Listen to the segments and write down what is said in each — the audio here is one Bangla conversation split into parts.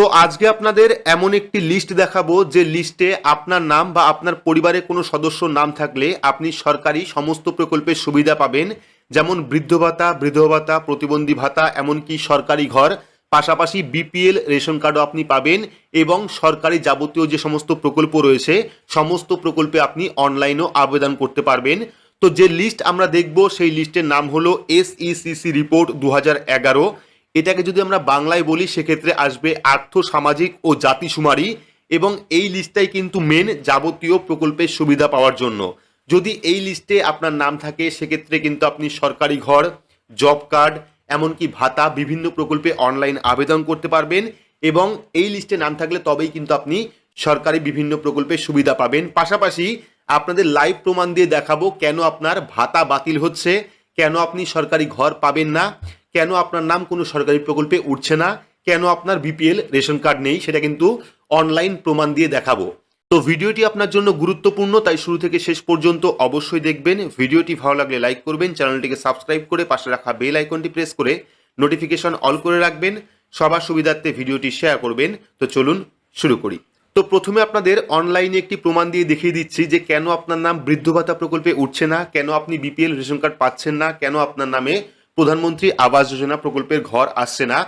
তো আজকে আপনাদের এমন একটি লিস্ট দেখাবো যে লিস্টে আপনার নাম বা আপনার পরিবারের কোনো সদস্য নাম থাকলে আপনি সরকারি সমস্ত প্রকল্পের সুবিধা পাবেন। যেমন বৃদ্ধ ভাতা বৃদ্ধ ভাতা, প্রতিবন্ধী ভাতা, এমনকি সরকারি ঘর। পাশাপাশি বিপিএল রেশন কার্ডও আপনি পাবেন এবং সরকারি যাবতীয় যে সমস্ত প্রকল্প রয়েছে, সমস্ত প্রকল্পে আপনি অনলাইনেও আবেদন করতে পারবেন। তো যে লিস্ট আমরা দেখব সেই লিস্টের নাম হলো এসইসিসি রিপোর্ট দু এটাকে যদি আমরা বাংলায় বলি, সেক্ষেত্রে আসবে আর্থ সামাজিক ও জাতিসুমারি এবং এই লিস্টটাই কিন্তু মেন যাবতীয় প্রকল্পের সুবিধা পাওয়ার জন্য। যদি এই লিস্টে আপনার নাম থাকে, সেক্ষেত্রে কিন্তু আপনি সরকারি ঘর জব কার্ড এমনকি ভাতা, বিভিন্ন প্রকল্পে অনলাইন আবেদন করতে পারবেন এবং এই লিস্টে নাম থাকলে তবেই কিন্তু আপনি সরকারি বিভিন্ন প্রকল্পের সুবিধা পাবেন। পাশাপাশি আপনাদের লাইভ প্রমাণ দিয়ে দেখাবো কেন আপনার ভাতা বাতিল হচ্ছে, কেন আপনি সরকারি ঘর পাবেন না কেন আপনার নাম কোনো সরকারি প্রকল্পে উঠছে না? কেন আপনার বিপিএল রেশন কার্ড নেই? সেটা কিন্তু অনলাইন প্রমাণ দিয়ে দেখাবো। তো ভিডিওটি আপনার জন্য গুরুত্বপূর্ণ, তাই শুরু থেকে শেষ পর্যন্ত অবশ্যই দেখবেন। ভিডিওটি ভালো লাগলে লাইক করবেন, চ্যানেলটিকে সাবস্ক্রাইব করে পাশে রাখা বেল আইকনটি প্রেস করে নোটিফিকেশন অল করে রাখবেন। সবার সুবিধার্থে ভিডিওটি শেয়ার করবেন। তো চলুন শুরু করি। তো প্রথমে আপনাদের অনলাইনে একটি প্রমাণ দিয়ে দেখিয়ে দিচ্ছি যে কেন আপনার নাম বৃদ্ধ ভাতা প্রকল্পে উঠছে না, কেন আপনি বিপিএল রেশন কার্ড পাচ্ছেন না, কেন আপনার নামে প্রধানমন্ত্রী আবাস যোজনা প্রকল্পের ঘর আসছে না।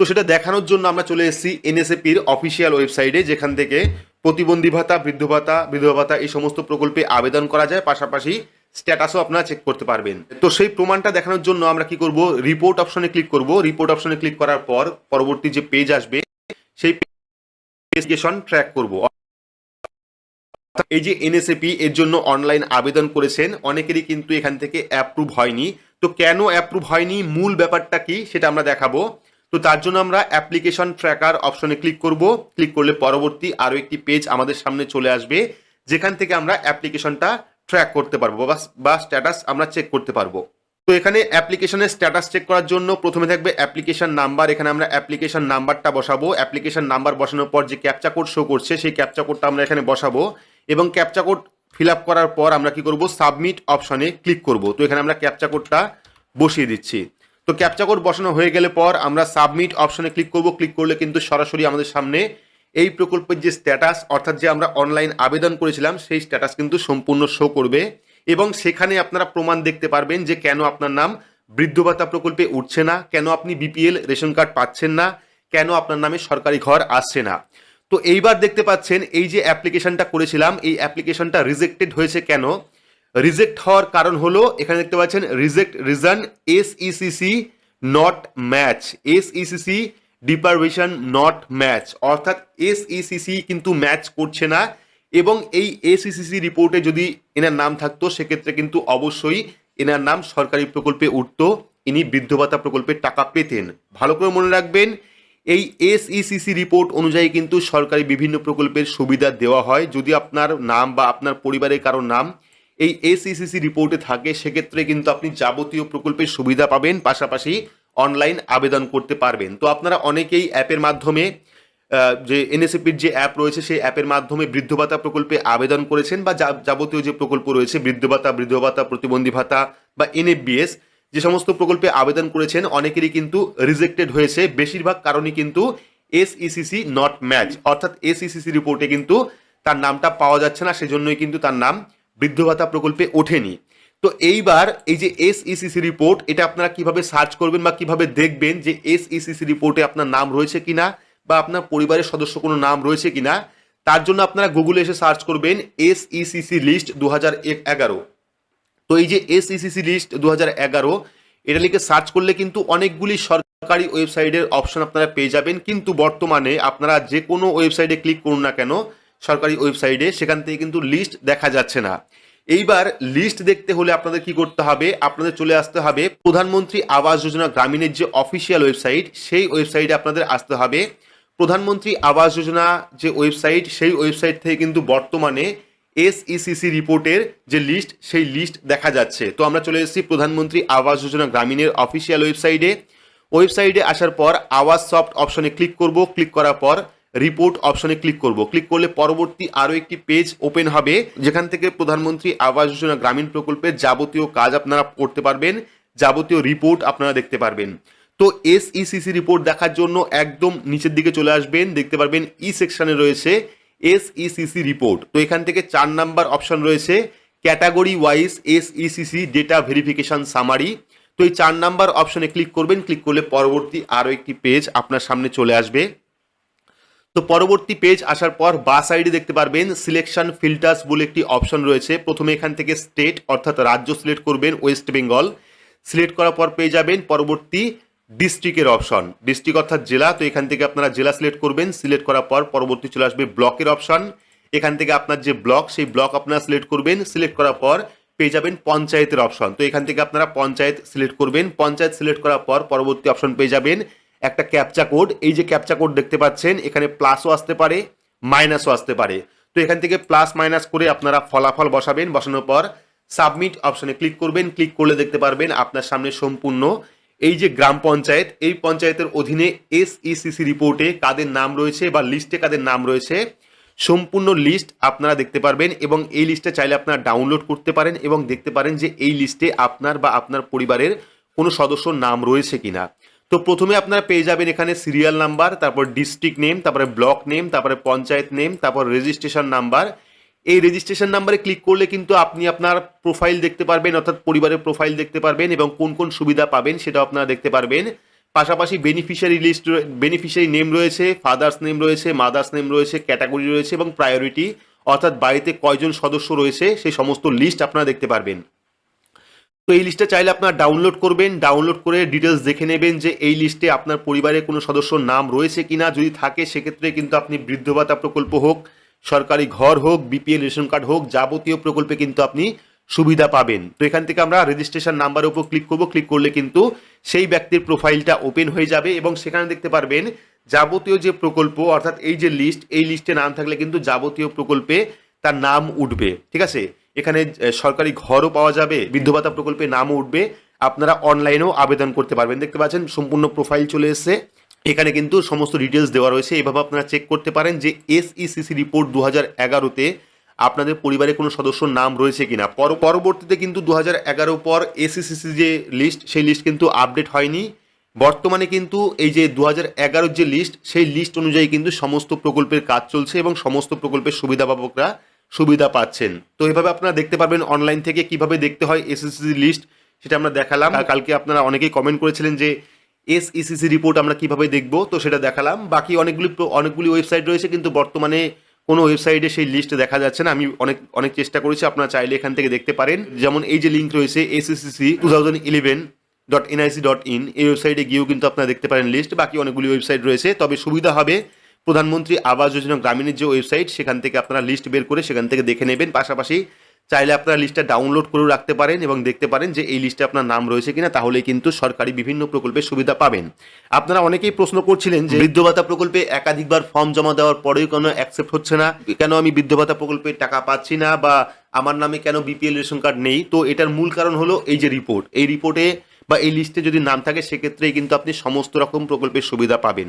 তো সেটা দেখানোর জন্য আমরা চলে এসেছি এনএসএপির অফিসিয়াল ওয়েবসাইটে, যেখান থেকে প্রতিবন্ধী ভাতা, বৃদ্ধ ভাতা, বিধবা ভাতা এই সমস্ত প্রকল্পে আবেদন করা যায়। পাশাপাশি স্ট্যাটাসও আপনারা চেক করতে পারবেন। তো সেই প্রমাণটা দেখানোর জন্য আমরা কি করব? রিপোর্ট অপশনে ক্লিক করব। রিপোর্ট অপশনে ক্লিক করার পর পরবর্তী যে পেজ আসবে, সেই পেজেশন ট্র্যাক করব। এই যে এনএসএপি এর জন্য অনলাইন আবেদন করেছেন, অনেকেরই কিন্তু এখান থেকে অ্যাপ্রুভ হয়নি। তো কেন অ্যাপ্রুভ হয়নি? মূল ব্যাপারটা কি সেটা আমরা দেখাবো। তো তার জন্য আমরা অ্যাপ্লিকেশন ট্র্যাকার অপশনে ক্লিক করব। ক্লিক করলে পরবর্তী আরও একটি পেজ আমাদের সামনে চলে আসবে। যেখান থেকে আমরা অ্যাপ্লিকেশনটা ট্র্যাক করতে পারব বা স্ট্যাটাস আমরা চেক করতে পারব। তো এখানে অ্যাপ্লিকেশনের স্ট্যাটাস চেক করার জন্য প্রথমে থাকবে অ্যাপ্লিকেশন নাম্বার এখানে আমরা অ্যাপ্লিকেশন নাম্বারটা বসাবো। অ্যাপ্লিকেশন নাম্বার বসানোর পর যে ক্যাপচা কোড শো করছে, সেই ক্যাপচা কোডটা আমরা এখানে বসাবো। এবং ক্যাপচা কোড ফিল আপ করার পর আমরা কি করব? সাবমিট অপশনে ক্লিক করব। তো এখানে আমরা ক্যাপচা কোডটা বসিয়ে দিচ্ছি। তো ক্যাপচা কোড বসানো হয়ে গেলে পর আমরা সাবমিট অপশনে ক্লিক করব। ক্লিক করলে কিন্তু সরাসরি আমাদের সামনে এই প্রকল্পের যে স্ট্যাটাস অর্থাৎ যে আমরা অনলাইন আবেদন করেছিলাম, সেই স্ট্যাটাস কিন্তু সম্পূর্ণ শো করবে। এবং সেখানে আপনারা প্রমাণ দেখতে পারবেন যে কেন আপনার নাম বৃদ্ধ ভাতা প্রকল্পে উঠছে না, কেন আপনি বিপিএল রেশন কার্ড পাচ্ছেন না, কেন আপনার নামে সরকারি ঘর আসছে না। তো এইবার দেখতে পাচ্ছেন এই যে অ্যাপ্লিকেশনটা করেছিলাম, এই অ্যাপ্লিকেশনটা রিজেক্টেড হয়েছে কেন? রিজেক্ট হওয়ার কারণ হলো, এখানে দেখতে পাচ্ছেন reject reason S ECC not match S ECC deprivation not match অর্থাৎ এস ইসিসি কিন্তু ম্যাচ করছে না, এবং এই এসইসিসি রিপোর্টে যদি এনার নাম থাকতো, সেক্ষেত্রে কিন্তু অবশ্যই এনার নাম সরকারি প্রকল্পে উঠতো। ইনি বৃদ্ধ ভাতা প্রকল্পের টাকা পেতেন। ভালো করে মনে রাখবেন এই এসইসিসি রিপোর্ট অনুযায়ী কিন্তু সরকারি বিভিন্ন প্রকল্পের সুবিধা দেওয়া হয়। যদি আপনার নাম বা আপনার পরিবারের কারোর নাম এই এসইসিসি রিপোর্টে থাকে, সেক্ষেত্রে কিন্তু আপনি যাবতীয় প্রকল্পের সুবিধা পাবেন, পাশাপাশি অনলাইন আবেদন করতে পারবেন। তো আপনারা অনেকেই অ্যাপের মাধ্যমে যে এনএসএপির যে অ্যাপ রয়েছে, সেই অ্যাপের মাধ্যমে বৃদ্ধ ভাতা প্রকল্পে আবেদন করেছেন বা যাবতীয় যে প্রকল্প রয়েছে, বৃদ্ধ ভাতা বৃদ্ধ ভাতা, প্রতিবন্ধী ভাতা বা এনএফবিএস যে সমস্ত প্রকল্পে আবেদন করেছেন, অনেকেরই কিন্তু রিজেক্টেড হয়েছে। বেশিরভাগ কারণই কিন্তু এসইসিসি নট ম্যাচ অর্থাৎ এসইসিসি রিপোর্টে কিন্তু তার নামটা পাওয়া যাচ্ছে না, সেজন্যই কিন্তু তার নাম বৃদ্ধ ভাতা প্রকল্পে ওঠেনি। তো এইবার এই যে এসইসিসি রিপোর্ট এটা আপনারা কীভাবে সার্চ করবেন বা কীভাবে দেখবেন যে এসইসিসি রিপোর্টে আপনার নাম রয়েছে কিনা বা আপনার পরিবারের সদস্য কোনো নাম রয়েছে কিনা, তার জন্য আপনারা গুগলে এসে সার্চ করবেন এসইসিসি লিস্ট দু হাজার এগারো। তো এই যে এসইসিসি লিস্ট দু হাজার এগারো, এটা লিখে সার্চ করলে কিন্তু অনেকগুলি সরকারি ওয়েবসাইটের অপশন আপনারা পেয়ে যাবেন। কিন্তু বর্তমানে আপনারা যে কোনো ওয়েবসাইটে ক্লিক করুন না কেন, সরকারি ওয়েবসাইটে সেখান থেকে কিন্তু লিস্ট দেখা যাচ্ছে না। এইবার লিস্ট দেখতে হলে আপনাদের কি করতে হবে? আপনাদের চলে আসতে হবে প্রধানমন্ত্রী আবাস যোজনা গ্রামীণের যে অফিসিয়াল ওয়েবসাইট সেই ওয়েবসাইটে আপনাদের আসতে হবে। প্রধানমন্ত্রী আবাস যোজনা যে ওয়েবসাইট সেই ওয়েবসাইট থেকে কিন্তু বর্তমানে এসইসিসি রিপোর্টের যে লিস্ট সেই লিস্ট দেখা যাচ্ছে। তো আমরা চলে এসেছি প্রধানমন্ত্রী আবাস যোজনা গ্রামীণের অফিসিয়াল ওয়েবসাইটে ওয়েবসাইটে আসার পর আওয়াজ সফট অপশনে ক্লিক করব। ক্লিক করার পর রিপোর্ট অপশনে ক্লিক করব। ক্লিক করলে পরবর্তী আরও একটি পেজ ওপেন হবে। যেখান থেকে প্রধানমন্ত্রী আবাস যোজনা গ্রামীণ প্রকল্পের যাবতীয় কাজ আপনারা করতে পারবেন। যাবতীয় রিপোর্ট আপনারা দেখতে পারবেন। তো এসইসিসি রিপোর্ট দেখার জন্য একদম নিচের দিকে চলে আসবেন। দেখতে পারবেন ই সেকশানে রয়েছে এসইসিসি রিপোর্ট তো এখান থেকে চার নাম্বার অপশন রয়েছে category wise SECC data verification summary তো এই চার নাম্বার অপশনে ক্লিক করবেন ক্লিক করলে পরবর্তী আরও একটি পেজ আপনার সামনে চলে আসবে। তো পরবর্তী পেজ আসার পর বা সাইডে দেখতে পারবেন সিলেকশন ফিল্টার্স বলে একটি অপশন রয়েছে। প্রথমে এখান থেকে স্টেট অর্থাৎ রাজ্য সিলেক্ট করবেন ওয়েস্ট বেঙ্গল সিলেক্ট করার পর পেয়ে যাবেন, পরবর্তী ডিস্ট্রিক্টের অপশন ডিস্ট্রিক্ট অর্থাৎ জেলা, তো এখান থেকে আপনারা জেলা সিলেক্ট করবেন। সিলেক্ট করার পর পরবর্তী চলে আসবে ব্লকের অপশন এখান থেকে আপনার যে ব্লক সেই ব্লক আপনারা সিলেক্ট করবেন। সিলেক্ট করার পর পেয়ে যাবেন পঞ্চায়েতের অপশন তো এখান থেকে আপনারা পঞ্চায়েত সিলেক্ট করবেন। পঞ্চায়েত সিলেক্ট করার পর পরবর্তী অপশন পেয়ে যাবেন একটা ক্যাপচা কোড এই যে ক্যাপচা কোড দেখতে পাচ্ছেন, এখানে প্লাসও আসতে পারে মাইনাসও আসতে পারে। তো এখান থেকে প্লাস মাইনাস করে আপনারা ফলাফল বসাবেন। বসানোর পর সাবমিট অপশনে ক্লিক করবেন। ক্লিক করলে দেখতে পারবেন আপনার সামনে সম্পূর্ণ এই যে গ্রাম পঞ্চায়েত, এই পঞ্চায়েতের অধীনে এসইসিসি রিপোর্টে কাদের নাম রয়েছে বা লিস্টে কাদের নাম রয়েছে, সম্পূর্ণ লিস্ট আপনারা দেখতে পারবেন এবং এই লিস্টে চাইলে আপনারা ডাউনলোড করতে পারেন এবং দেখতে পারেন যে এই লিস্টে আপনার বা আপনার পরিবারের কোনো সদস্যর নাম রয়েছে কিনা। তো প্রথমে আপনারা পেয়ে যাবেন এখানে সিরিয়াল নাম্বার তারপর ডিস্ট্রিক্ট নেম তারপরে ব্লক নেম তারপরে পঞ্চায়েত নেম তারপর রেজিস্ট্রেশন নাম্বার এই রেজিস্ট্রেশন নাম্বারে ক্লিক করলে কিন্তু আপনি আপনার প্রোফাইল দেখতে পারবেন, অর্থাৎ পরিবারের প্রোফাইল দেখতে পারবেন এবং কোন কোন সুবিধা পাবেন সেটাও আপনারা দেখতে পারবেন। পাশাপাশি বেনিফিশিয়ারি লিস্ট বেনিফিশিয়ারি নেম রয়েছে ফাদার্স নেম রয়েছে মাদার্স নেম রয়েছে ক্যাটাগরি রয়েছে এবং প্রায়োরিটি অর্থাৎ বাড়িতে কয়জন সদস্য রয়েছে, সেই সমস্ত লিস্ট আপনারা দেখতে পারবেন। তো এই লিস্টটা চাইলে আপনারা ডাউনলোড করবেন ডাউনলোড করে ডিটেলস দেখে নেবেন যে এই লিস্টে আপনার পরিবারের কোনো সদস্যর নাম রয়েছে কিনা। যদি থাকে, সেক্ষেত্রে কিন্তু আপনি বৃদ্ধ ভাতা প্রকল্প হোক সরকারি ঘর হোক বিপিএল রেশন কার্ড হোক, যাবতীয় প্রকল্পে কিন্তু আপনি সুবিধা পাবেন। তো এখান থেকে আমরা রেজিস্ট্রেশন নাম্বারের উপর ক্লিক করব। ক্লিক করলে কিন্তু সেই ব্যক্তির প্রোফাইলটা ওপেন হয়ে যাবে এবং সেখানে দেখতে পারবেন যাবতীয় যে প্রকল্প, অর্থাৎ এই যে লিস্ট এই লিস্টে নাম থাকলে কিন্তু যাবতীয় প্রকল্পে তার নাম উঠবে। ঠিক আছে? এখানে সরকারি ঘরও পাওয়া যাবে, বৃদ্ধ ভাতা প্রকল্পে নামও উঠবে। আপনারা অনলাইনেও আবেদন করতে পারবেন। দেখতে পাচ্ছেন, সম্পূর্ণ প্রোফাইল চলে এসেছে। এখানে কিন্তু সমস্ত ডিটেলস দেওয়া রয়েছে। এভাবে আপনারা চেক করতে পারেন যে এসইসিসি রিপোর্ট দু হাজার এগারোতে আপনাদের পরিবারে কোনো সদস্যর নাম রয়েছে কিনা। পর- পরবর্তীতে কিন্তু দু হাজার এগারো পর এসইসিসি যে লিস্ট সেই লিস্ট কিন্তু আপডেট হয়নি। বর্তমানে কিন্তু এই যে দু হাজার এগারোর যে লিস্ট সেই লিস্ট অনুযায়ী কিন্তু সমস্ত প্রকল্পের কাজ চলছে এবং সমস্ত প্রকল্পের সুবিধাভোগীরা সুবিধা পাচ্ছেন। তো এভাবে আপনারা দেখতে পারবেন অনলাইন থেকে কীভাবে দেখতে হয় এসএসসি লিস্ট সেটা আমরা দেখালাম। কালকে আপনারা অনেকেই কমেন্ট করেছিলেন যে এসইসিসি রিপোর্ট আমরা কীভাবে দেখব? তো সেটা দেখালাম। বাকি অনেকগুলি অনেকগুলি ওয়েবসাইট রয়েছে, কিন্তু বর্তমানে কোনো ওয়েবসাইটে সেই লিস্ট দেখা যাচ্ছে না। আমি অনেক অনেক চেষ্টা করেছি, আপনারা চাইলে এখান থেকে দেখতে পারেন। যেমন এই যে লিঙ্ক রয়েছে SSC two thousand eleven dot NIC dot in এই ওয়েবসাইটে গিয়েও কিন্তু আপনারা দেখতে পারেন লিস্ট বাকি অনেকগুলি ওয়েবসাইট রয়েছে। তবে সুবিধা হবে, প্রধানমন্ত্রী আবাস যোজনা গ্রামীণের যে ওয়েবসাইট সেখান থেকে আপনারা লিস্ট বের করে সেখান থেকে দেখে নেবেন। পাশাপাশি চাইলে আপনারা লিস্টটা ডাউনলোড করেও রাখতে পারেন এবং দেখতে পারেন যে এই লিস্টে আপনার নাম রয়েছে কিনা, তাহলেই কিন্তু সরকারি বিভিন্ন প্রকল্পের সুবিধা পাবেন। আপনারা অনেকেই প্রশ্ন করছিলেন যে বৃদ্ধ ভাতা প্রকল্পে একাধিকবার ফর্ম জমা দেওয়ার পরেও কেন অ্যাকসেপ্ট হচ্ছে না? কেন আমি বৃদ্ধ ভাতা প্রকল্পের টাকা পাচ্ছি না বা আমার নামে কেন বিপিএল রেশন কার্ড নেই? তো এটার মূল কারণ হলো এই যে রিপোর্ট এই রিপোর্টে বা এই লিস্টে যদি নাম থাকে, সেক্ষেত্রেই কিন্তু আপনি সমস্ত রকম প্রকল্পের সুবিধা পাবেন।